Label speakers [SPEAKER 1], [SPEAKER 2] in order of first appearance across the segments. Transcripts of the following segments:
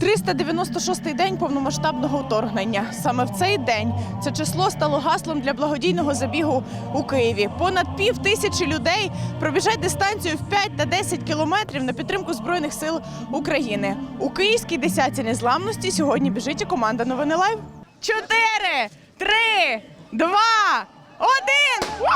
[SPEAKER 1] 396-й день повномасштабного вторгнення. Саме в цей день це число стало гаслом для благодійного забігу у Києві. Понад пів тисячі людей пробіжать дистанцію в 5 та 10 кілометрів на підтримку збройних сил України. У київській десятці незламності сьогодні біжить і команда новини Лайв. Чотири, три, два, один!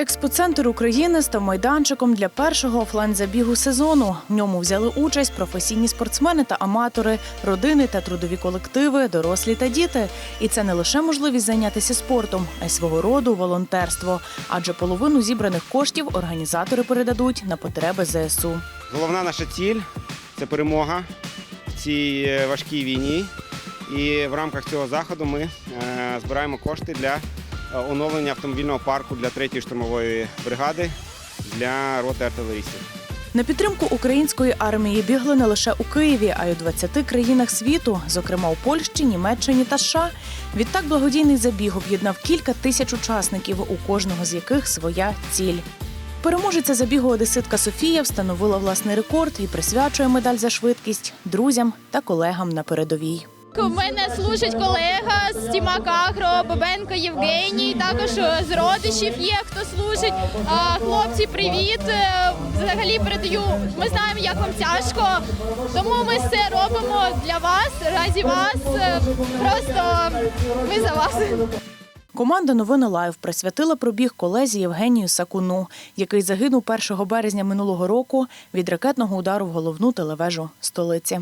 [SPEAKER 1] Експоцентр України став майданчиком для першого офлайн-забігу сезону. В ньому взяли участь професійні спортсмени та аматори, родини та трудові колективи, дорослі та діти. І це не лише можливість зайнятися спортом, а й свого роду волонтерство. Адже половину зібраних коштів організатори передадуть на потреби ЗСУ.
[SPEAKER 2] Головна наша ціль це перемога в цій е, важкій війні. І в рамках цього заходу ми е, збираємо кошти для оновлення автомобільного парку для 3-ї штурмової бригади для роти артилерістів.
[SPEAKER 1] На підтримку української армії бігли не лише у Києві, а й у 20 країнах світу, зокрема у Польщі, Німеччині та США. Відтак благодійний забіг об'єднав кілька тисяч учасників, у кожного з яких своя ціль. Переможеця забігу одеситка Софія встановила власний рекорд і присвячує медаль за швидкість друзям та колегам на передовій.
[SPEAKER 3] У мене служить колега з Тімак Агро, Бабенко Євгеній. Також е, з родичів є хто служить. Хлопці, привіт! Е, Взагалі передаю. Ми знаємо, як вам тяжко. Тому ми все робимо для вас, раді вас. Е, Просто ми за вас.
[SPEAKER 1] Команда Новини Лайв присвятила пробіг колезі Євгенію Сакуну, який загинув 1 березня минулого року від ракетного удару в головну телевежу столиці.